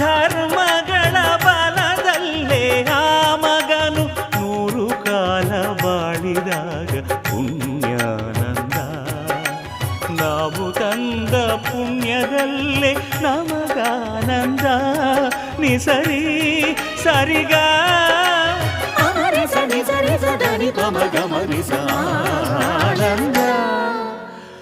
ಧರ್ಮಗಳ ಬಲದಲ್ಲೇ ಆ ಮಗನು ನೂರು ಕಾಲ ಬಾಳಿದಾಗ ಪುಣ್ಯ ತಾವು ತಂದ ಪುಣ್ಯದಲ್ಲೇ ನಮಗಾನಂದ ನಿ ಸರಿ ಸರಿಗ ಸರಿ ಸರಿ ಸರಿ ಸದನಿ ತಮ